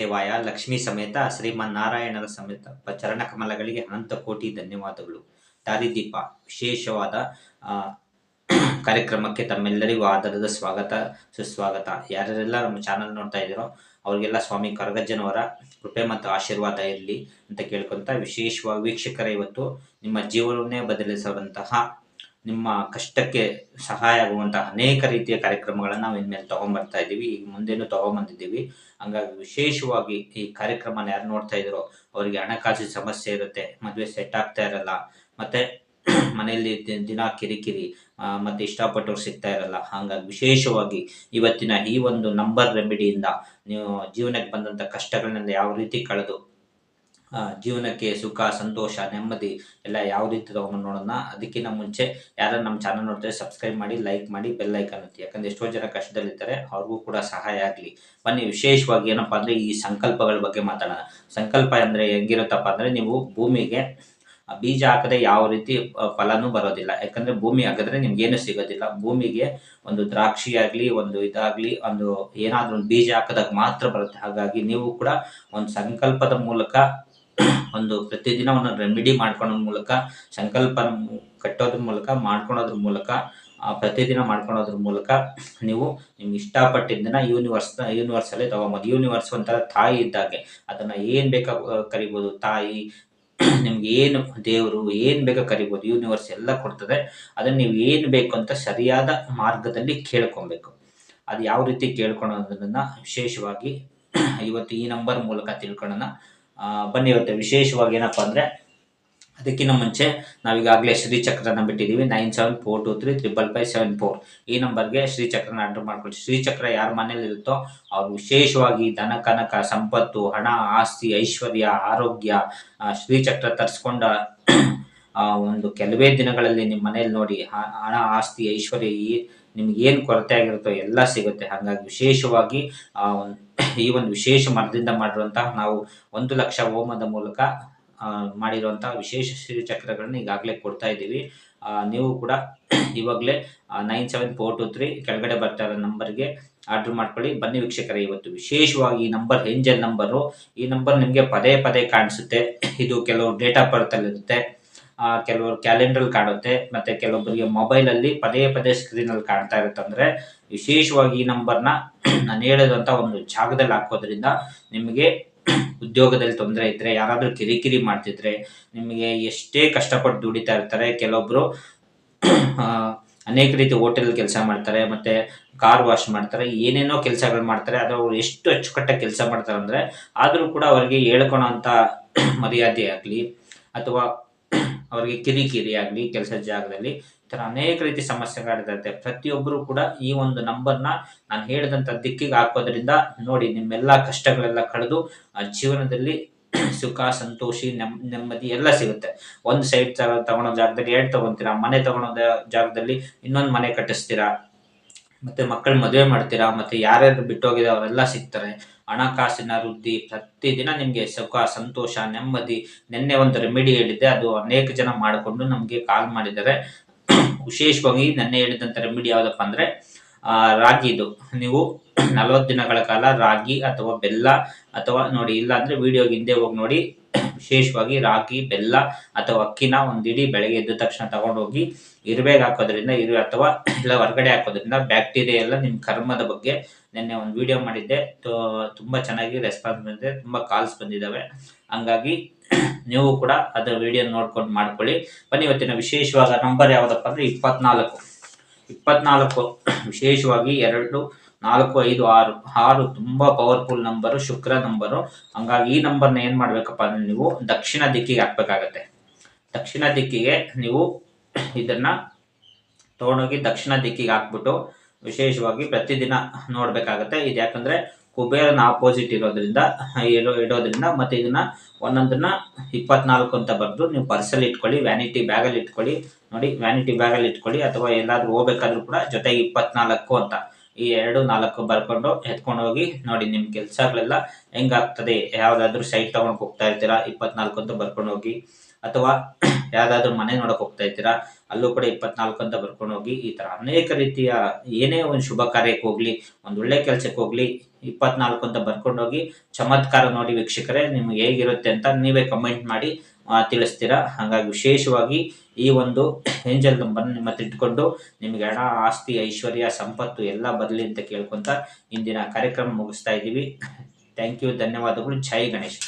ದೇವಾಯ ಲಕ್ಷ್ಮೀ ಸಮೇತ, ಶ್ರೀಮನ್ನಾರಾಯಣರ ಸಮೇತ ಚರಣ ಕಮಲಗಳಿಗೆ ಅನಂತ ಕೋಟಿ ಧನ್ಯವಾದಗಳು. ದಾರಿದೀಪ, ವಿಶೇಷವಾದ ಕಾರ್ಯಕ್ರಮಕ್ಕೆ ತಮ್ಮೆಲ್ಲರಿಗೂ ಆಧಾರದ ಸ್ವಾಗತ, ಸುಸ್ವಾಗತ. ಯಾರ್ಯಾರೆಲ್ಲ ನಮ್ಮ ಚಾನಲ್ ನೋಡ್ತಾ ಇದ್ದೀರೋ, ಅವರಿಗೆಲ್ಲ ಸ್ವಾಮಿ ಕರಗಜ್ಜನವರ ಕೃಪೆ ಮತ್ತು ಆಶೀರ್ವಾದ ಇರಲಿ ಅಂತ ಕೇಳ್ಕೊಂತ ವಿಶೇಷವಾಗಿ ವೀಕ್ಷಕರ, ಇವತ್ತು ನಿಮ್ಮ ಜೀವನವನ್ನೇ ಬದಲಿಸುವಂತಹ ನಿಮ್ಮ ಕಷ್ಟಕ್ಕೆ ಸಹಾಯ ಆಗುವಂತಹ ಅನೇಕ ರೀತಿಯ ಕಾರ್ಯಕ್ರಮಗಳನ್ನು ನಾವು ಇನ್ಮೇಲೆ ತಗೊಂಡ್ಬರ್ತಾ ಇದ್ದೀವಿ. ಈಗ ಮುಂದೇನು ತಗೊಂಬಂದಿದ್ದೀವಿ. ಹಂಗಾಗಿ ವಿಶೇಷವಾಗಿ ಈ ಕಾರ್ಯಕ್ರಮನ ಯಾರು ನೋಡ್ತಾ ಇದ್ರು ಅವರಿಗೆ ಹಣಕಾಸಿನ ಸಮಸ್ಯೆ ಇರುತ್ತೆ, ಮದುವೆ ಸೆಟ್ ಆಗ್ತಾ ಇರಲ್ಲ, ಮತ್ತೆ ಮನೆಯಲ್ಲಿ ದಿನ ಕಿರಿಕಿರಿ ಮತ್ತೆ ಇಷ್ಟಪಟ್ಟವ್ರು ಸಿಗ್ತಾ ಇರಲ್ಲ. ಹಾಗಾಗಿ ವಿಶೇಷವಾಗಿ ಇವತ್ತಿನ ಈ ಒಂದು ನಂಬರ್ ರೆಮಿಡಿಯಿಂದ ನೀವು ಜೀವನಕ್ಕೆ ಬಂದಂಥ ಕಷ್ಟಗಳನ್ನೆಲ್ಲ ಯಾವ ರೀತಿ ಕಳೆದು ಜೀವನಕ್ಕೆ ಸುಖ, ಸಂತೋಷ, ನೆಮ್ಮದಿ ಎಲ್ಲ ಯಾವ ರೀತಿ ತಗೊಂಡು ನೋಡೋಣ. ಅದಕ್ಕಿಂತ ಮುಂಚೆ ಯಾರು ನಮ್ಮ ಚಾನಲ್ ನೋಡಿದ್ರೆ ಸಬ್ಸ್ಕ್ರೈಬ್ ಮಾಡಿ ಲೈಕ್ ಮಾಡಿ ಬೆಲ್ ಐಕನ್ ಒತ್ತಿ. ಯಾಕಂದ್ರೆ ಎಷ್ಟೋ ಜನ ಕಷ್ಟದಲ್ಲಿದ್ದಾರೆ ಅವ್ರಿಗೂ ಕೂಡ ಸಹಾಯ ಆಗಲಿ. ಬನ್ನಿ, ವಿಶೇಷವಾಗಿ ಏನಪ್ಪಾ ಅಂದ್ರೆ ಈ ಸಂಕಲ್ಪಗಳ ಬಗ್ಗೆ ಮಾತಾಡೋಣ. ಸಂಕಲ್ಪ ಅಂದ್ರೆ ಹೆಂಗಿರುತ್ತಪ್ಪ ಅಂದ್ರೆ ನೀವು ಭೂಮಿಗೆ ಬೀಜ ಹಾಕದೆ ಯಾವ ರೀತಿ ಫಲನೂ ಬರೋದಿಲ್ಲ. ಯಾಕಂದ್ರೆ ಭೂಮಿ ಹಾಕಿದ್ರೆ ನಿಮ್ಗೇನು ಸಿಗೋದಿಲ್ಲ. ಭೂಮಿಗೆ ಒಂದು ದ್ರಾಕ್ಷಿ ಆಗ್ಲಿ, ಒಂದು ಇದಾಗ್ಲಿ, ಒಂದು ಏನಾದ್ರೂ ಒಂದು ಬೀಜ ಹಾಕಿದಾಗ ಮಾತ್ರ ಬರುತ್ತೆ. ಹಾಗಾಗಿ ನೀವು ಕೂಡ ಒಂದು ಸಂಕಲ್ಪದ ಮೂಲಕ ಒಂದು ಪ್ರತಿದಿನ ಒಂದು ರೆಮಿಡಿ ಮಾಡ್ಕೊಳೋದ್ರ ಮೂಲಕ ಸಂಕಲ್ಪ ಕಟ್ಟೋದ್ರ ಮೂಲಕ ಮಾಡ್ಕೊಳೋದ್ರ ಮೂಲಕ ಪ್ರತಿದಿನ ಮಾಡ್ಕೊಳೋದ್ರ ಮೂಲಕ ನೀವು ನಿಮ್ಗೆ ಇಷ್ಟಪಟ್ಟಿದ್ದನ್ನ ಯೂನಿವರ್ಸ್ ಯೂನಿವರ್ಸಲ್ಲಿ ತಗೊಂಬೋದು ಯೂನಿವರ್ಸ್ ಒಂಥರ ತಾಯಿ ಇದ್ದಾಗೆ, ಅದನ್ನ ಏನ್ ಬೇಕಾ ಕರಿಬೋದು? ತಾಯಿ, ನಿಮ್ಗೆ ಏನು ದೇವರು, ಏನ್ ಬೇಕಾ ಕರಿಬೋದು? ಯೂನಿವರ್ಸ್ ಎಲ್ಲ ಕೊಡ್ತದೆ, ಅದನ್ನ ನೀವು ಏನು ಬೇಕು ಅಂತ ಸರಿಯಾದ ಮಾರ್ಗದಲ್ಲಿ ಕೇಳ್ಕೊಬೇಕು. ಅದು ಯಾವ ರೀತಿ ಕೇಳ್ಕೊಳೋದನ್ನ ವಿಶೇಷವಾಗಿ, ಇವತ್ತು ಈ ನಂಬರ್ ಮೂಲಕ ತಿಳ್ಕೊಳ್ಳೋಣ ಬನ್ನಿ ವಿಶೇಷವಾಗಿ ಏನಪ್ಪಾ ಅಂದ್ರೆ, ಅದಕ್ಕಿಂತ ಮುಂಚೆ ನಾವೀಗಾಗಲೇ ಶ್ರೀಚಕ್ರನ ಬಿಟ್ಟಿದ್ದೀವಿ nine seven four two three triple five seven four. ಈ ನಂಬರ್ಗೆ ಶ್ರೀಚಕ್ರನ ಆರ್ಡರ್ ಮಾಡ್ಕೊಳ್ಳಿ ಶ್ರೀಚಕ್ರ ಯಾರ ಮನೇಲಿ ಇರುತ್ತೋ ಅವ್ರು ವಿಶೇಷವಾಗಿ ಧನ, ಕನಕ, ಸಂಪತ್ತು, ಹಣ, ಆಸ್ತಿ, ಐಶ್ವರ್ಯ, ಆರೋಗ್ಯ ಶ್ರೀಚಕ್ರ ತರಿಸ್ಕೊಂಡ ಒಂದು ಕೆಲವೇ ದಿನಗಳಲ್ಲಿ ನಿಮ್ಮ ಮನೇಲಿ ನೋಡಿ ಹಣ, ಆಸ್ತಿ, ಐಶ್ವರ್ಯ ಈ ನಿಮ್ಗೆ ಏನು ಕೊರತೆ ಆಗಿರುತ್ತೋ ಎಲ್ಲ ಸಿಗುತ್ತೆ. ಹಾಗಾಗಿ ವಿಶೇಷವಾಗಿ ಆ, ಈ ಒಂದು ವಿಶೇಷ ಮರದಿಂದ ಮಾಡಿರುವಂತಹ ನಾವು ಒಂದು ಲಕ್ಷ ಹೋಮದ ಮೂಲಕ ಮಾಡಿರುವಂತಹ ವಿಶೇಷ ಶ್ರೀಚಕ್ರಗಳನ್ನ ಈಗಾಗಲೇ ಕೊಡ್ತಾ ಇದ್ದೀವಿ. ನೀವು ಕೂಡ ಇವಾಗಲೇ nine seven four two three ಕೆಳಗಡೆ ಬರ್ತಾ ಇರೋ ನಂಬರ್ಗೆ ಆರ್ಡರ್ ಮಾಡ್ಕೊಳ್ಳಿ. ಬನ್ನಿ ವೀಕ್ಷಕರೇ ಇವತ್ತು ವಿಶೇಷವಾಗಿ ಈ ನಂಬರ್ ಏಂಜಲ್ ನಂಬರು. ಈ ನಂಬರ್ ನಿಮಗೆ ಪದೇ ಪದೇ ಕಾಣಿಸುತ್ತೆ. ಇದು ಕೆಲವು ಡೇಟ್ ಆಫ್ ಬರ್ತ್ ಇರುತ್ತೆ ಕೆಲವರು ಕ್ಯಾಲೆಂಡರ್ ಕಾಣುತ್ತೆ, ಮತ್ತೆ ಕೆಲವೊಬ್ಬರಿಗೆ ಮೊಬೈಲ್ ಅಲ್ಲಿ ಪದೇ ಪದೇ ಸ್ಕ್ರೀನ್ ಅಲ್ಲಿ ಕಾಣ್ತಾ ಇರುತ್ತೆ. ಅಂದ್ರೆ ವಿಶೇಷವಾಗಿ ಈ ನಂಬರ್ನ ನಾನು ಹೇಳಿದಂತ ಒಂದು ಜಾಗದಲ್ಲಿ ಹಾಕೋದ್ರಿಂದ ನಿಮಗೆ ಉದ್ಯೋಗದಲ್ಲಿ ತೊಂದರೆ ಇದ್ರೆ, ಯಾರಾದ್ರೂ ಕಿರಿಕಿರಿ ಮಾಡ್ತಿದ್ರೆ, ನಿಮಗೆ ಎಷ್ಟೇ ಕಷ್ಟಪಟ್ಟು ದುಡಿತಾ ಇರ್ತಾರೆ, ಕೆಲವೊಬ್ರು ಅನೇಕ ರೀತಿ ಹೋಟೆಲ್ ಕೆಲಸ ಮಾಡ್ತಾರೆ, ಮತ್ತೆ ಕಾರ್ ವಾಶ್ ಮಾಡ್ತಾರೆ, ಏನೇನೋ ಕೆಲಸಗಳು ಮಾಡ್ತಾರೆ, ಆದರೆ ಅವ್ರು ಎಷ್ಟು ಅಚ್ಚುಕಟ್ಟಾಗಿ ಕೆಲಸ ಮಾಡ್ತಾರೆ ಅಂದ್ರೆ ಆದ್ರೂ ಕೂಡ ಅವರಿಗೆ ಹೇಳ್ಕೊಳೋ ಅಂತ ಮರ್ಯಾದೆ ಆಗಲಿ, ಅಥವಾ ಅವರಿಗೆ ಕಿರಿಕಿರಿ ಆಗಲಿ ಕೆಲಸದ ಜಾಗದಲ್ಲಿ ಈ ಥರ ಅನೇಕ ರೀತಿ ಸಮಸ್ಯೆಗಳಿರುತ್ತೆ ಪ್ರತಿಯೊಬ್ಬರು ಕೂಡ ಈ ಒಂದು ನಂಬರ್ನ ನಾನು ಹೇಳಿದಂಥ ದಿಕ್ಕಿಗೆ ಹಾಕೋದ್ರಿಂದ ನೋಡಿ ನಿಮ್ಮೆಲ್ಲ ಕಷ್ಟಗಳೆಲ್ಲ ಕಳೆದು ಜೀವನದಲ್ಲಿ ಸುಖ, ಸಂತೋಷಿ, ನೆಮ್, ನೆಮ್ಮದಿ ಎಲ್ಲ ಸಿಗುತ್ತೆ. ಒಂದು ಸೈಡ್ ತಗೊಳೋ ಜಾಗದಲ್ಲಿ, ಎರಡು ತಗೊಂತೀರಾ, ಮನೆ ತಗೊಳೋ ಜಾಗದಲ್ಲಿ ಇನ್ನೊಂದು ಮನೆ ಕಟ್ಟಿಸ್ತೀರಾ, ಮತ್ತೆ ಮಕ್ಕಳು ಮದುವೆ ಮಾಡ್ತೀರಾ, ಮತ್ತೆ ಯಾರ್ಯಾರು ಬಿಟ್ಟೋಗಿದೆ ಅವರೆಲ್ಲ ಸಿಗ್ತಾರೆ. ಹಣಕಾಸಿನ ವೃದ್ಧಿ. ಪ್ರತಿದಿನ ನಿಮಗೆ ಸುಖ, ಸಂತೋಷ, ನೆಮ್ಮದಿ, ನಿನ್ನೆ ಒಂದು ರೆಮಿಡಿ ಹೇಳಿದ್ದೆ, ಅದು ಅನೇಕ ಜನ ಮಾಡಿಕೊಂಡು ನಮಗೆ ಕಾಲ್ ಮಾಡಿದ್ದಾರೆ. ವಿಶೇಷವಾಗಿ ನಿನ್ನೆ ಹೇಳಿದಂಥ ರೆಮಿಡಿ ಯಾವುದಪ್ಪ ಅಂದ್ರೆ ರಾಗಿದು ನೀವು ನಲವತ್ತು ದಿನಗಳ ಕಾಲ ರಾಗಿ ಅಥವಾ ಬೆಲ್ಲ ಅಥವಾ ನೋಡಿ, ಇಲ್ಲ ಅಂದ್ರೆ ವಿಡಿಯೋಗೆ ಹಿಂದೆ ಹೋಗಿ ನೋಡಿ, ವಿಶೇಷವಾಗಿ ರಾಗಿ, ಬೆಲ್ಲ ಅಥವಾ ಅಕ್ಕಿನ ಒಂದು ಇಡೀ ಬೆಳಗ್ಗೆ ಎದ್ದ ತಕ್ಷಣ ತಗೊಂಡೋಗಿ ಇರುವೆಗೆ ಹಾಕೋದ್ರಿಂದ, ಇರುವೆ ಅಥವಾ ಇಲ್ಲ ಹೊರಗಡೆ ಹಾಕೋದ್ರಿಂದ ಬ್ಯಾಕ್ಟೀರಿಯಾ ಎಲ್ಲ ನಿಮ್ಮ ಕರ್ಮದ ಬಗ್ಗೆ ನಿನ್ನೆ ಒಂದು ವಿಡಿಯೋ ಮಾಡಿದ್ದೆ. ತುಂಬಾ ಚೆನ್ನಾಗಿ ರೆಸ್ಪಾನ್ಸ್ ಬಂದಿದೆ. ತುಂಬಾ ಕಾಲ್ಸ್ ಬಂದಿದ್ದಾವೆ ಹಂಗಾಗಿ ನೀವು ಕೂಡ ಅದರ ವಿಡಿಯೋ ನೋಡ್ಕೊಂಡು ಮಾಡ್ಕೊಳ್ಳಿ. ಬನ್ನಿ, ಇವತ್ತಿನ ವಿಶೇಷವಾದ ನಂಬರ್ ಯಾವುದಪ್ಪ ಅಂದ್ರೆ ಇಪ್ಪತ್ನಾಲ್ಕು. ಇಪ್ಪತ್ನಾಲ್ಕು, ವಿಶೇಷವಾಗಿ ಎರಡು, ನಾಲ್ಕು, ಐದು, ಆರು. ಆರು ತುಂಬಾ ಪವರ್ಫುಲ್ ನಂಬರು ಶುಕ್ರ ನಂಬರು ಹಂಗಾಗಿ ಈ ನಂಬರ್ನ ಏನ್ ಮಾಡ್ಬೇಕಪ್ಪ ಅಂದ್ರೆ ನೀವು ದಕ್ಷಿಣ ದಿಕ್ಕಿಗೆ ಹಾಕ್ಬೇಕಾಗತ್ತೆ. ದಕ್ಷಿಣ ದಿಕ್ಕಿಗೆ ನೀವು ಇದನ್ನ ತಗೊಂಡೋಗಿ ದಕ್ಷಿಣ ದಿಕ್ಕಿಗೆ ಹಾಕ್ಬಿಟ್ಟು ವಿಶೇಷವಾಗಿ ಪ್ರತಿದಿನ ನೋಡ್ಬೇಕಾಗತ್ತೆ. ಇದು ಯಾಕಂದ್ರೆ ಕುಬೇರನ ಆಪೋಸಿಟ್ ಇರೋದ್ರಿಂದ, ಇರೋ ಇಡೋದ್ರಿಂದ ಮತ್ತೆ ಇದನ್ನ ಒಂದೊಂದನ್ನ ಇಪ್ಪತ್ನಾಲ್ಕು ಅಂತ ಬರೆದು ನೀವು ಪರ್ಸಲ್ಲಿ ಇಟ್ಕೊಳ್ಳಿ ವ್ಯಾನಿಟಿ ಬ್ಯಾಗಲ್ಲಿ ಇಟ್ಕೊಳ್ಳಿ, ನೋಡಿ ವ್ಯಾನಿಟಿ ಬ್ಯಾಗಲ್ಲಿ ಇಟ್ಕೊಳ್ಳಿ ಅಥವಾ ಎಲ್ಲಾದ್ರೂ ಹೋಗ್ಬೇಕಾದ್ರೂ ಕೂಡ ಜೊತೆಗೆ ಇಪ್ಪತ್ನಾಲ್ಕು ಅಂತ ಈ ಎರಡು ನಾಲ್ಕು ಬರ್ಕೊಂಡು ಎತ್ಕೊಂಡು ಹೋಗಿ ನೋಡಿ ನಿಮ್ಮ ಕೆಲಸಗಳೆಲ್ಲ ಹೆಂಗಾಗ್ತದೆ? ಯಾವ್ದಾದ್ರು ಸೈಟ್ ತಗೊಂಡು ಹೋಗ್ತಾ ಇರ್ತೀರಾ? ಇಪ್ಪತ್ನಾಲ್ಕು ಅಂತ ಬರ್ಕೊಂಡು ಹೋಗಿ. ಅಥವಾ ಯಾವ್ದಾದ್ರು ಮನೆ ನೋಡಕ್ ಹೋಗ್ತಾ ಇದ್ದೀರಾ, ಅಲ್ಲೂ ಕೂಡ ಇಪ್ಪತ್ನಾಲ್ಕು ಅಂತ ಬರ್ಕೊಂಡು ಹೋಗಿ ಈ ತರ ಅನೇಕ ರೀತಿಯ ಏನೇ ಒಂದು ಶುಭ ಕಾರ್ಯಕ್ಕೆ ಹೋಗ್ಲಿ, ಒಂದು ಒಳ್ಳೆ ಕೆಲ್ಸಕ್ಕೆ ಹೋಗ್ಲಿ, ಇಪ್ಪತ್ನಾಲ್ಕು ಅಂತ ಬರ್ಕೊಂಡು ಹೋಗಿ ಚಮತ್ಕಾರ ನೋಡಿ ವೀಕ್ಷಕರೇ ನಿಮ್ಗೆ ಹೇಗಿರುತ್ತೆ ಅಂತ ನೀವೇ ಕಮೆಂಟ್ ಮಾಡಿ ತಿಳಿಸ್ತೀರಾ? ಹಾಗಾಗಿ ವಿಶೇಷವಾಗಿ ಈ ಒಂದು ಏಂಜಲ್ ನಂಬರ್ ನಿಮ್ಮ ಇಟ್ಕೊಂಡು ನಿಮ್ಗೆ ಹಣ, ಆಸ್ತಿ, ಐಶ್ವರ್ಯ, ಸಂಪತ್ತು ಎಲ್ಲ ಬರಲಿ ಅಂತ ಕೇಳ್ಕೊಂತ ಇಂದಿನ ಕಾರ್ಯಕ್ರಮ ಮುಗಿಸ್ತಾ ಇದ್ದೀವಿ. ಥ್ಯಾಂಕ್ ಯು ಧನ್ಯವಾದಗಳು. ಜೈ ಗಣೇಶ್.